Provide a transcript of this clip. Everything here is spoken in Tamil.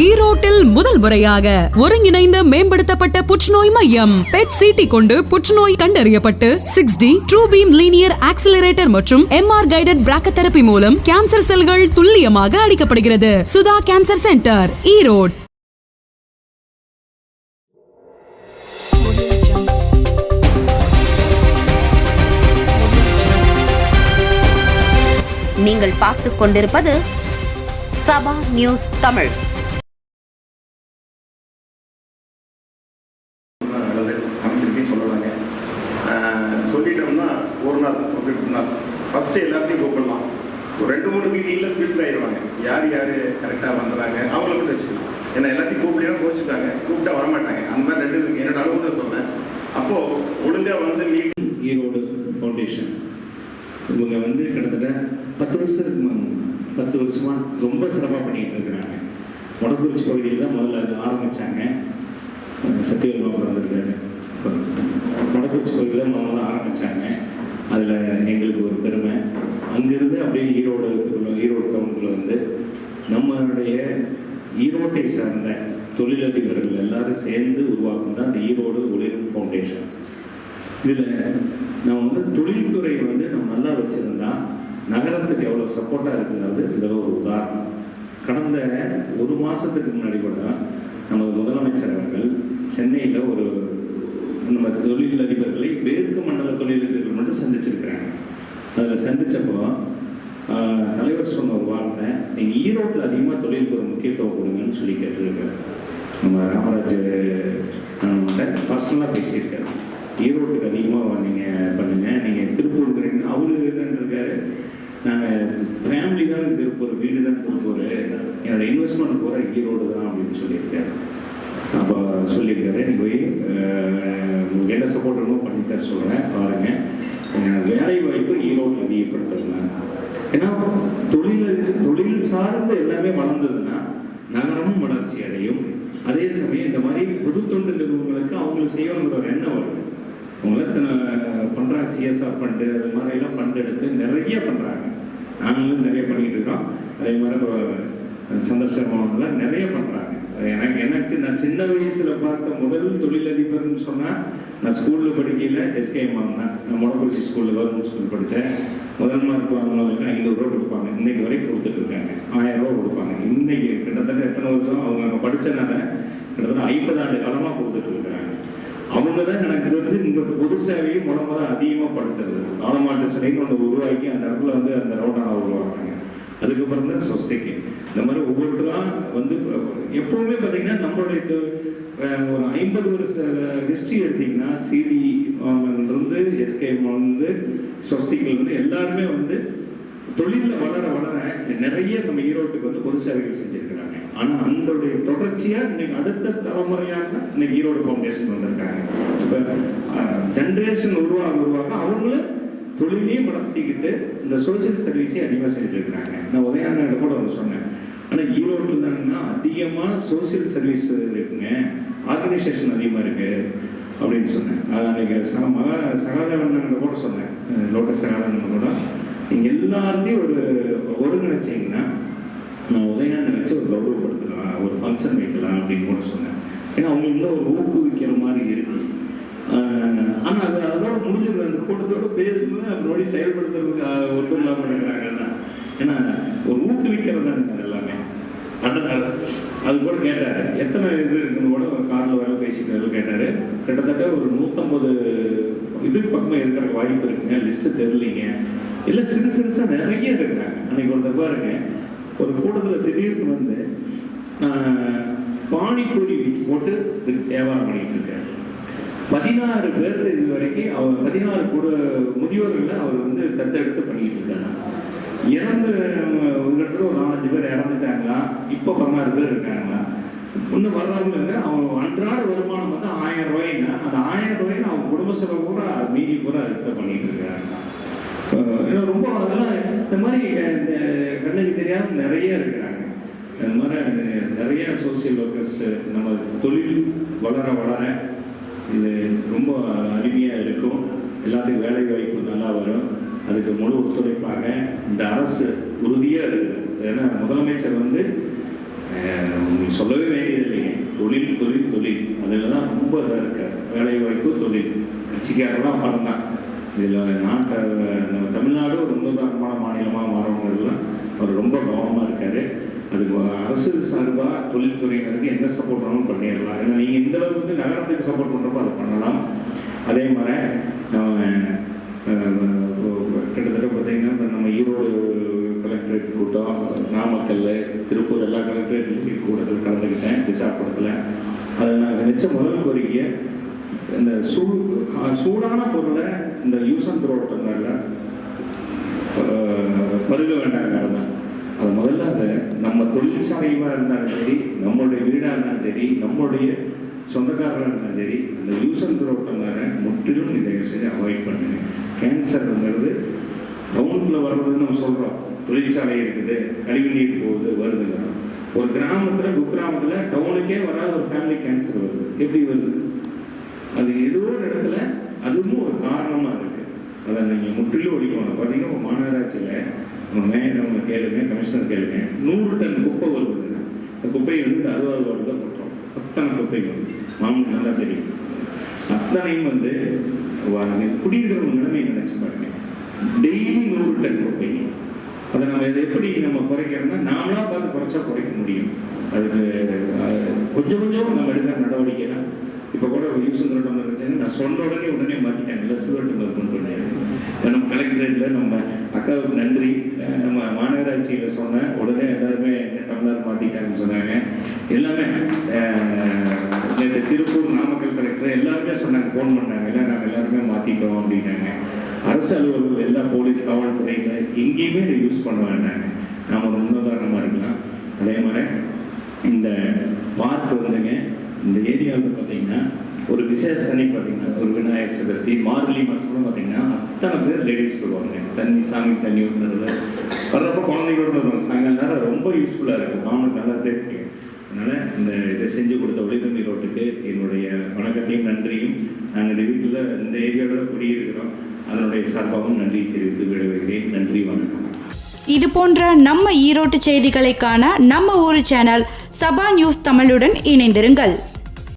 ஈரோட்டில் முதல் முறையாக ஒருங்கிணைந்த மேம்படுத்தப்பட்ட புற்றுநோய் மையம் பெட் சிடி கொண்டு புற்றுநோய் கண்டறியப்பட்டு six D true beam linear accelerator மற்றும் எம்ஆர் கைடட் பிராக்கதெரபி மூலம் கேன்சர் செல்கள் துல்லியமாக அடிக்கப்படுகிறது சுதா கேன்சர் சென்டர் ஈரோட். நீங்கள் பார்த்துக் கொண்டிருப்பது சபா நியூஸ் தமிழ். யார் யார் கரெக்டாக வந்துடுறாங்க அவங்கள மட்டும் வச்சுக்கலாம் ஏன்னா எல்லாத்தையும் கூப்பிடலாம் கோச்சுக்காங்க. கூப்பிட்டா வரமாட்டாங்க. அந்த மாதிரி ரெண்டு இருக்கு என்னோட அனுபவத்தை சொன்னேன் அப்போது ஒழுங்காக வந்து மீட் ஈரோடு ஃபவுண்டேஷன் இவங்க வந்து கிட்டத்தட்ட பத்து வருஷம் இருக்குமா? பத்து வருஷமாக ரொம்ப சிறப்பாக பண்ணிகிட்டு இருக்கிறாங்க. மொடக்குறிச்சி பகுதியில் தான் முதல்ல அது ஆரம்பிச்சாங்க. சத்தியவர்மா வந்திருக்காரு வடக்குறிச்சி பகுதியில் தான் முதல்ல ஆரம்பித்தாங்க அதில் எங்களுக்கு ஒரு பெருமை. அங்கேருந்து அப்படியே ஈரோடு ஈரோடு டவுனுக்குள்ளே வந்து நம்மளுடைய ஈரோட்டை சார்ந்த தொழிலதிபர்கள் எல்லாரும் சேர்ந்து உருவாக்கும் தான் அந்த ஈரோடு ஒளிரும் ஃபவுண்டேஷன் இதில் நம்ம வந்து தொழில்துறை வந்து நம்ம நல்லா வச்சுருந்தா நகரத்துக்கு எவ்வளோ சப்போர்ட்டாக இருக்குங்கிறது இதில் ஒரு உதாரணம். கடந்த ஒரு மாதத்துக்கு முன்னாடி கூட நமது முதலமைச்சர் அவர்கள் சென்னையில் ஒரு நம்ம தொழிலதிபர்களை மேற்கு மண்டல தொழிலதிபர்கள் மட்டும் சந்திச்சிருக்கிறாங்க. அதில் சந்தித்தப்போ தலைவர் சொன்ன ஒரு வார்த்தை நீங்கள் ஈரோட்டில் அதிகமாக தொழிலுக்கு ஒரு முக்கியத்துவம் கொடுங்கன்னு சொல்லி கேட்டிருக்காரு. நம்ம ராமராஜ் பர்சனலாக பேசியிருக்காரு. ஈரோட்டுக்கு அதிகமாக நீங்கள் பண்ணுங்கள் நீங்கள் திருப்பூருக்குறீங்க அவரு என்னன்றிருக்காரு நாங்கள் ஃபேமிலி தான் திருப்பூர் வீடு தான் திருப்பூர். என்னோடய இன்வெஸ்ட்மெண்ட் போகிற ஈரோடு தான் அப்படின்னு சொல்லியிருக்காரு. அப்போ சொல்லியிருக்காரு நீ போய் உங்களுக்கு என்ன சப்போர்ட் வேணுமோ பண்ணி தர சொல்கிறேன் பாருங்கள் வேலை வாய்ப்பு ஈரோட்டில் அதிகப்படுத்துங்க. ஏன்னா தொழில் தொழில் சார்ந்து எல்லாமே வளர்ந்ததுன்னா நகரமும் வளர்ச்சி அடையும். அதே சமயம் இந்த மாதிரி பொது தொண்டு நிறுவனங்களுக்கு அவங்களுக்கு செய்யணுங்கிற ஒரு எண்ணம் வரும் அவங்கள இத்தனை பண்ணுறாங்க சிஎஸ்ஆர் ஃபண்டு அது மாதிரி எல்லாம் ஃபண்ட் எடுத்து நிறைய பண்ணுறாங்க நாங்களும் நிறைய பண்ணிட்டு இருக்கோம். அதே மாதிரி இப்போ நிறைய பண்ணுறாங்க எனக்கு எனக்கு நான் சின்ன வயசுல பார்த்த முதல் தொழிலதிபர்னு சொன்னா நான் ஸ்கூல்ல படிக்கல எஸ்கே மாம் தான். நான் மொடக்குறிச்சி ஸ்கூல்ல கவர்மெண்ட் ஸ்கூல் படித்தேன் முதல் மார்க் வாங்கினவங்களுக்கு ஐநூறு ரூபா கொடுப்பாங்க. இன்னைக்கு வரைக்கும் கொடுத்துட்டு இருக்காங்க. ஆயிரம் ரூபா கொடுப்பாங்க. இன்னைக்கு கிட்டத்தட்ட எத்தனை வருஷம்? அவங்க அங்கே படித்தனால கிட்டத்தட்ட ஐம்பது ஆண்டு காலமாக கொடுத்துட்டு இருக்காங்க. அவங்க தான் எனக்கு வந்து இந்த பொது சேவையை முத தான் அதிகமாக படுத்துறது. ஆலமாட்டு சிலைன்னு ஒன்று உருவாக்கி அந்த இடத்துல வந்து அந்த ரவுண்டானா உருவாக்குறாங்க. அதுக்கப்புறம் தான் சொசைட்டி. இந்த மாதிரி ஒவ்வொருத்தரும் வந்து எப்பவுமே பார்த்தீங்கன்னா நம்மளுடைய ஒரு ஐம்பது வருஷ ஹிஸ்ட்ரி எடுத்தீங்கன்னா சிடி இருந்து எஸ்கே வந்து சொசைட்டிகள் வந்து எல்லாருமே வந்து தொழிலில் வளர வளர நிறைய நம்ம ஈரோட்டுக்கு வந்து பொது சேவைகள் செஞ்சுருக்கிறாங்க. ஆனால் அந்தோடைய தொடர்ச்சியாக இன்னைக்கு அடுத்த தலைமுறையாக இன்னைக்கு ஈரோடு ஃபவுண்டேஷன் வந்திருக்காங்க. இப்போ ஜென்ரேஷன் உருவாக உருவாக அவங்களும் தொழிலையும் வளர்த்திக்கிட்டு இந்த சோசியல் சர்வீஸையும் அதிகமாக செஞ்சுருக்கிறாங்க. நான் உதயான கூட ஒன்று சொன்னேன். ஆனால் ஈரோட்டில் தாங்கன்னா அதிகமாக சோசியல் சர்வீஸ் இருக்குங்க. ஆர்கனைசேஷன் அதிகமாக இருக்கு அப்படின்னு சொன்னேன். அது அன்றைக்கி சக மக கூட சொன்னேன். லோட்டஸ் சகாதாரங்க கூட. நீங்கள் எல்லாத்தையும் ஒரு ஒருங்கிணைச்சிங்கன்னா நான் உதயாநிதி வச்சு ஒரு கௌரவப்படுத்தலாம் ஒரு ஃபங்க்ஷன் வைக்கலாம் அப்படின்னு கூட சொன்னேன். ஏன்னா அவங்க இன்னும் ஒரு ஊக்குவிக்கிற மாதிரி இருக்கு ஆனால் ஆனா அது அதோட முடிஞ்சது அந்த கூட்டத்தோட பேசுனது அப்படி செயல்படுத்துறதுக்கு ஆஹ் ஒத்துழைப்பு இல்லாம இருக்கிறாங்க ஏன்னா ஒரு ஊக்குவிக்கிறது தான் அது எல்லாமே. அதனால அது கூட கேட்டாரு. எத்தனை இது இருக்குன்னு கூட காரில் கார்ல வர பேசிட்டு கேட்டாரு. கிட்டத்தட்ட ஒரு நூத்தம்பது இது பக்கமாக இருக்கிற வாய்ப்பு இருக்குங்க. லிஸ்ட் தெரியலீங்க. இல்ல சிறு சிறுசா நிறைய இருக்கிறாங்க அன்னைக்கு ஒருத்தர் பாருங்க. ஒரு கூட்டத்துல திடீர்னு வந்து பானிபூரி போட்டு வியாபாரம் பண்ணிட்டு இருக்காரு. பதினாறு பேர் இது வரைக்கும் அவர் பதினாறு கூட முதியோர்களை அவர் வந்து தத்தெடுத்து பண்ணிட்டு இருக்காங்க. இறந்து ஒரு ஒரு நாலஞ்சு பேர் இறந்துட்டாங்களா? இப்போ பதினாறு பேர் இருக்காங்களா? இன்னும் வர்றவங்க அவங்க அன்றாட வருமானம் வந்து ஆயிரம் ரூபாய்னா அந்த ஆயிரம் ரூபாய்னு அவங்க குடும்ப செலவு கூட அது மீதி கூட அதை பண்ணிட்டு இருக்காங்க. ஏன்னா ரொம்ப அதெல்லாம் இந்த மாதிரி இந்த கண்ணுக்கு தெரியாத நிறைய இருக்கிறாங்க. அது மாதிரி நிறைய சோசியல் ஒர்க்கர்ஸ் நம்ம தொழில் வளர வளர இது ரொம்ப அருமையாக இருக்கும். எல்லாத்துக்கும் வேலை வாய்ப்பு நல்லா வரும். அதுக்கு முழு ஒத்துழைப்பாக இந்த அரசு உறுதியாக இருக்குது ஏன்னா முதலமைச்சர் வந்து சொல்லவே வேண்டியதில்லைங்க தொழில் தொழில் தொழில். அதில் தான் ரொம்ப இதாக இருக்கார். வேலை வாய்ப்பு தொழில். கட்சிக்காரெல்லாம் பணம் தான். இதில் நாட்டை நம்ம தமிழ்நாடு ரொம்ப தரமான மாநிலமாக மாறவங்கிறதுலாம் அவர் ரொம்ப கவனமாக இருக்கார். அதுக்கு அரசு சார்பாக தொழில்துறையினருக்கு எந்த சப்போர்ட் வேணாலும் பண்ணிடலாம். ஏன்னா நீங்கள் இந்த அளவுக்கு வந்து நகரத்துக்கு சப்போர்ட் பண்ணுறப்போ அதை பண்ணலாம். அதே மாதிரி நம்ம கிட்டத்தட்ட பார்த்தீங்கன்னா இப்போ நம்ம ஈரோடு கலெக்டரேட் கூட்டம் நாமக்கல் திருப்பூர் எல்லா கலெக்டரேட்லையும் கூட்டத்தில் கலந்துக்கிட்டேன் விசாகப்படத்தில் அதில் நாங்கள் வச்ச முதல் கோரிக்கையை இந்த சூடு சூடான பொருளை இந்த யூசன் அண்ட் பருக வேண்டாங்கிறது தான் அது முதல்ல அந்த நம்ம தொழிற்சாலையாக இருந்தாலும் சரி நம்மளுடைய வீடாக இருந்தாலும் சரி நம்மளுடைய சொந்தக்காரராக இருந்தாலும் சரி அந்த யூஸ் அண்ட் த்ரோ முற்றிலும் இதை சரி அவாய்ட் பண்ணுங்க கேன்சர்ங்கிறது டவுனில் வர்றதுன்னு நம்ம சொல்கிறோம் தொழிற்சாலை இருக்குது கழிவுநீர் போகுது வருதுங்கிறோம் ஒரு கிராமத்தில் குக்கிராமத்தில் டவுனுக்கே வராத ஒரு ஃபேமிலி கேன்சர் வருது. எப்படி வருது? அது ஏதோ ஒரு இடத்துல அதுவும் ஒரு காரணமாக இருக்கு அதை நீங்கள் முற்றிலும் ஒழிக்கணும். பார்த்தீங்கன்னா உங்கள் மாநகராட்சியில் நம்ம மேயர் அவங்க கேளுங்க கமிஷனர் கேளுங்க. நூறு டன் குப்பை வருது. அந்த குப்பையை வந்து அறுபது வார்டு தான் கொட்டுறோம். அத்தனை குப்பை வருது மாமனுக்கு நல்லா தெரியும். அத்தனையும் வந்து வா- குடியிருக்கிறவங்க நிலைமையை நினைச்சு பாருங்க. டெய்லி நூறு டன் குப்பை. அதை நம்ம இதை எப்படி நம்ம குறைக்கிறோம்னா நாமளாக பார்த்து குறைச்சா குறைக்க முடியும். அதுக்கு கொஞ்சம் கொஞ்சம் நம்ம எடுக்கிற நடவடிக்கை தான் இப்போ கூட ஒரு யூஸ் டம்ளர் நான் சொன்ன உடனே உடனே மாற்றிட்டேன் இல்லை சில்வர் டம்ளர் கொண்டு வந்தேன் நம்ம கலெக்டரேட்டில் நம்ம அக்காவுக்கு நன்றி. நம்ம மாநகராட்சியில் சொன்னேன் உடனே எல்லாருமே தமிழர் மாட்டிட்டாங்கன்னு சொன்னாங்க. எல்லாமே நேற்று திருப்பூர் நாமக்கல் கலெக்டர் எல்லாருமே சொன்னாங்க ஃபோன் பண்ணாங்க. இல்லை நாங்கள் எல்லாருமே மாற்றிட்டோம் அப்படின்னாங்க. அரசு அலுவலர்கள் எல்லா போலீஸ் காவல்துறையில் எங்கேயுமே இதை யூஸ் பண்ண வேண்டாங்க. நாம் ஒரு முன்னுதாரணமாக இருக்கலாம். அதே மாதிரி இந்த பார்க் வந்துங்க இந்த ஏரியாவில் பார்த்தீங்கன்னா ஒரு விசேஷ தனி பார்த்தீங்கன்னா விநாயகர் சதுர்த்தி மார்கழி மாதம்லாம் பார்த்தீங்கன்னா அத்தனை பேர் லேடிஸ் வருவாங்க. தண்ணி சாமி தண்ணி ஊற்றுறது வர்றப்போ குழந்தைகளோட வருவாங்க. சாயங்காலம் ரொம்ப யூஸ்ஃபுல்லாக இருக்கும். அவனுக்கு நல்லா தெரியும். அதனால் இந்த இதை செஞ்சு கொடுத்த ஒளிதண்ணி ரோட்டுக்கு என்னுடைய வணக்கத்தையும் நன்றியும் நாங்கள் இந்த வீட்டில் இந்த ஏரியாவில் தான் குடியிருக்கிறோம். அதனுடைய சார்பாகவும் நன்றி தெரிவித்து விடுகிறேன் நன்றி வணக்கம். இது போன்ற நம்ம ஈரோட்டு செய்திகளை காண நம்ம ஊர் சேனல் சபா நியூஸ் தமிழுடன் இணைந்திருங்கள்.